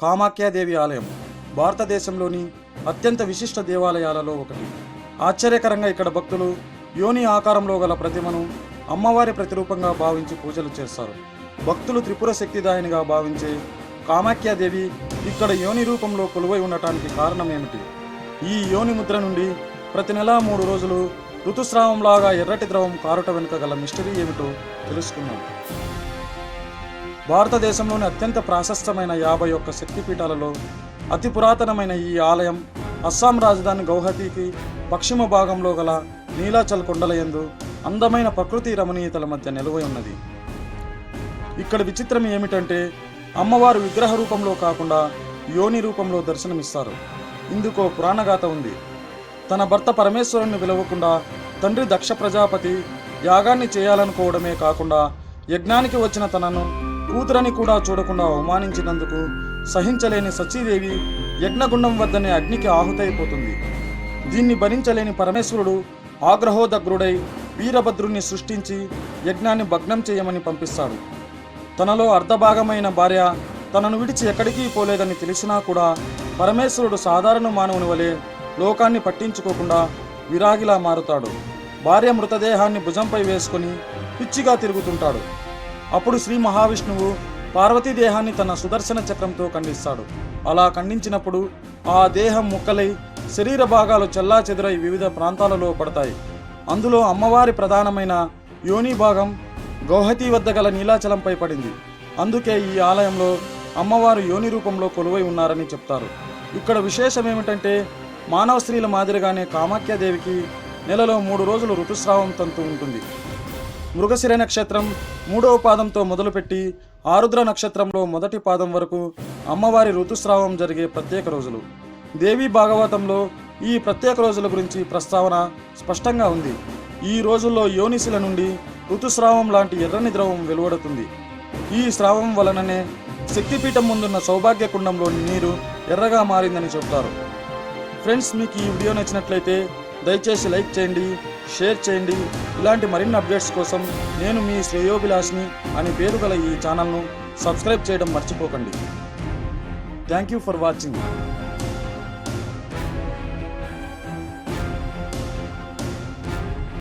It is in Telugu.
కామాఖ్యాదేవి ఆలయం భారతదేశంలోని అత్యంత విశిష్ట దేవాలయాలలో ఒకటి. ఆశ్చర్యకరంగా ఇక్కడ భక్తులు యోని ఆకారంలో గల ప్రతిమను అమ్మవారి ప్రతిరూపంగా భావించి పూజలు చేస్తారు. భక్తులు త్రిపుర శక్తిదాయినిగా భావించే కామాఖ్యాదేవి ఇక్కడ యోని రూపంలో కొలువై ఉండటానికి కారణం ఏమిటి ఈ యోని ముద్ర నుండి ప్రతి నెల మూడు రోజులు ఋతుస్రావంలాగా ఎర్రటి ద్రవం కారుట వెనుక గల మిస్టరీ ఏమిటో తెలుసుకుందాం. భారతదేశంలోని అత్యంత ప్రాశస్తమైన యాభై ఒక్క శక్తిపీఠాలలో అతి పురాతనమైన ఈ ఆలయం అస్సాం రాజధాని గౌహతికి పశ్చిమ భాగంలో గల నీలాచల్ కొండలయందు అందమైన ప్రకృతి రమణీయతల మధ్య నిలువై ఉన్నది. ఇక్కడ విచిత్రం ఏమిటంటే అమ్మవారు విగ్రహ రూపంలో కాకుండా యోని రూపంలో దర్శనమిస్తారు. ఇందుకో పురాణగాథ ఉంది. తన భర్త పరమేశ్వరుణ్ణి పిలవకుండా తండ్రి దక్ష ప్రజాపతి యాగాన్ని చేయాలనుకోవడమే కాకుండా యజ్ఞానికి వచ్చిన తనను కూతురని కూడా చూడకుండా అవమానించినందుకు సహించలేని సచీదేవి యజ్ఞగుండం వద్దనే అగ్నికి ఆహుతైపోతుంది. దీన్ని భరించలేని పరమేశ్వరుడు ఆగ్రహోదగ్రుడై వీరభద్రుణ్ణి సృష్టించి యజ్ఞాన్ని భగ్నం చేయమని పంపిస్తాడు. తనలో అర్ధభాగమైన భార్య తనను విడిచి ఎక్కడికి పోలేదని తెలిసినా కూడా పరమేశ్వరుడు సాధారణ మానవుని వలె లోకాన్ని పట్టించుకోకుండా విరాగిలా మారుతాడు. భార్య మృతదేహాన్ని భుజంపై వేసుకుని పిచ్చిగా తిరుగుతుంటాడు. అప్పుడు శ్రీ మహావిష్ణువు పార్వతీ దేహాన్ని తన సుదర్శన చక్రంతో ఖండిస్తాడు. అలా ఖండించినప్పుడు ఆ దేహం ముక్కలై శరీర భాగాలు చెల్లా వివిధ ప్రాంతాలలో పడతాయి. అందులో అమ్మవారి ప్రధానమైన యోని భాగం గౌహతి వద్ద గల నీలాచలంపై పడింది. అందుకే ఈ ఆలయంలో అమ్మవారు యోని రూపంలో కొలువై ఉన్నారని చెప్తారు. ఇక్కడ విశేషం ఏమిటంటే మానవ స్త్రీల మాదిరిగానే కామాఖ్యాదేవికి నెలలో మూడు రోజులు ఋతుస్రావం తంతు ఉంటుంది. మృగశిర నక్షత్రం మూడవ పాదంతో మొదలుపెట్టి ఆరుద్ర నక్షత్రంలో మొదటి పాదం వరకు అమ్మవారి ఋతుస్రావం జరిగే ప్రత్యేక రోజులు. దేవి భాగవతంలో ఈ ప్రత్యేక రోజుల గురించి ప్రస్తావన స్పష్టంగా ఉంది. ఈ రోజుల్లో యోనిశిల నుండి ఋతుస్రావం లాంటి ఎర్రని ద్రవం వెలువడుతుంది. ఈ స్రావం వలననే శక్తిపీఠం ముందున్న సౌభాగ్య కుండంలోని నీరు ఎర్రగా మారిందని చెప్తారు. ఫ్రెండ్స్ మీకు ఈ వీడియో నచ్చినట్లయితే దయచేసి లైక్ చేయండి షేర్ చేయండి. ఇలాంటి మరిన్ని అప్డేట్స్ కోసం నేను మీ శ్రేయోభిలాష్ని అని పేరు గల ఈ ఛానల్ను సబ్స్క్రైబ్ చేయడం మర్చిపోకండి. Thank you for watching.